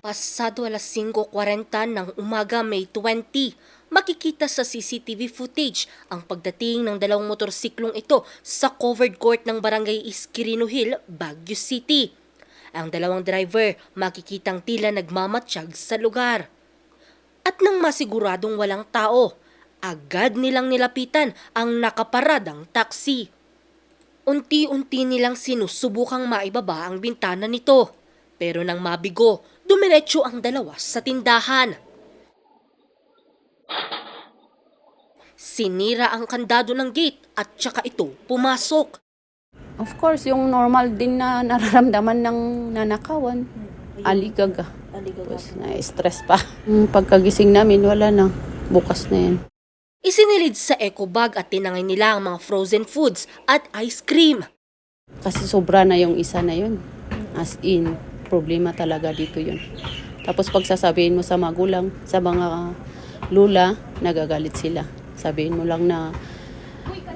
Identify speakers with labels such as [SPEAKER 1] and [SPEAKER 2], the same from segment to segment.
[SPEAKER 1] Pasado alas 5.40 ng umaga, May 20, makikita sa CCTV footage ang pagdating ng dalawang motorsiklong ito sa covered court ng Barangay Iskirino Hill, Baguio City. Ang dalawang driver makikitang tila nagmamatsyag sa lugar. At nang masiguradong walang tao, agad nilang nilapitan ang nakaparadang taxi. Unti-unti nilang sinusubukang maibaba ang bintana nito. Pero nang mabigo, dumiretso ang dalawa sa tindahan. Sinira ang kandado ng gate at tsaka ito pumasok.
[SPEAKER 2] Of course, yung normal din na nararamdaman ng nanakawan. Aligaga. Tapos na-stress pa. Yung pagkagising namin, wala na. Bukas na yan.
[SPEAKER 1] Isinilid sa eco bag at tinangay nila ang mga frozen foods at ice cream.
[SPEAKER 2] Kasi sobra na yung isa na yun. As in, problema talaga dito yun. Tapos pag sasabihin mo sa magulang, sa mga lula, nagagalit sila. Sabihin mo lang na,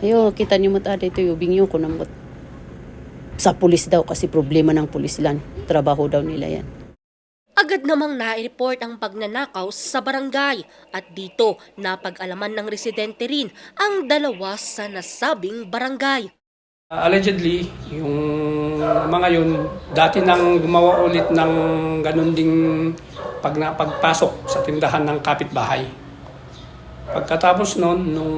[SPEAKER 2] ayo, kita niyo mo tada ito, yubing yun, kunambot. Sa pulis daw, kasi problema ng pulis lang. Trabaho daw nila yan.
[SPEAKER 1] Agad namang nai-report ang pagnanakaw sa barangay at dito napag-alaman ng residente rin ang dalawa sa nasabing barangay.
[SPEAKER 3] Allegedly, yung mga yun, dati nang gumawa ulit ng ganun ding pag pagpasok sa tindahan ng kapitbahay. Pagkatapos nun, nung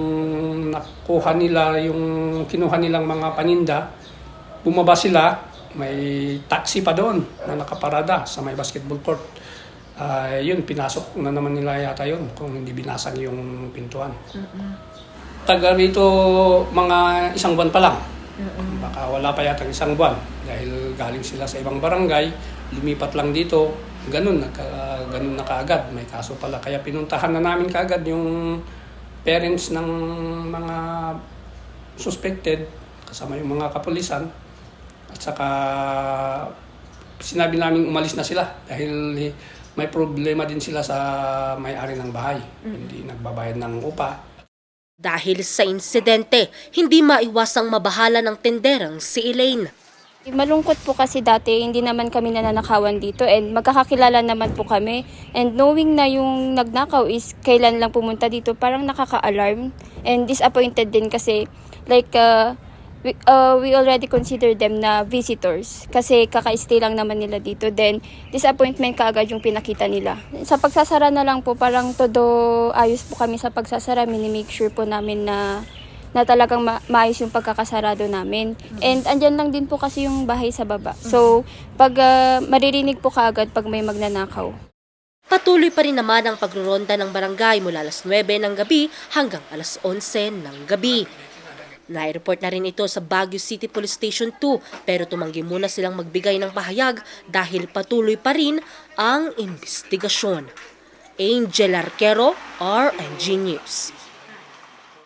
[SPEAKER 3] nakuha nila yung kinuha nilang mga paninda, bumaba sila, may taxi pa doon na nakaparada sa may basketball court. Ah, yun, pinasok na naman nila yata yun kung hindi binasag yung pintuan. Taga rito mga isang buwan pa lang. Baka wala pa yata isang buwan. Dahil galing sila sa ibang barangay, lumipat lang dito, ganun, nagka, ganun na kaagad, may kaso pala. Kaya pinuntahan na namin kaagad yung parents ng mga suspected, kasama yung mga kapulisan, at saka sinabi namin umalis na sila dahil may problema din sila sa may-ari ng bahay. Hindi nagbabayad ng upa,
[SPEAKER 1] Dahil sa insidente, hindi maiwasang mabahala ng tenderang si Elaine.
[SPEAKER 4] Malungkot po kasi dati, hindi naman kami nananakawan dito and magkakakilala naman po kami. And knowing na yung nagnakaw is kailan lang pumunta dito, parang nakaka-alarm and disappointed din kasi like uh, we, uh, we already consider them na visitors kasi kaka-stay lang naman nila dito. Then disappointment kaagad yung pinakita nila. Sa pagsasara na lang po, parang todo ayos po kami sa pagsasara. Mini-make sure po namin na na talagang ma- maayos yung pagkakasarado namin. And andyan lang din po kasi yung bahay sa baba. So, pag ah, maririnig po kaagad pag may magnanakaw.
[SPEAKER 1] Patuloy pa rin naman ang pagroronda ng barangay mula alas 9 ng gabi hanggang alas 11 ng gabi. Nai-report na rin ito sa Baguio City Police Station 2 pero tumanggi muna silang magbigay ng pahayag dahil patuloy pa rin ang investigasyon. Angel Arquero, RNG News.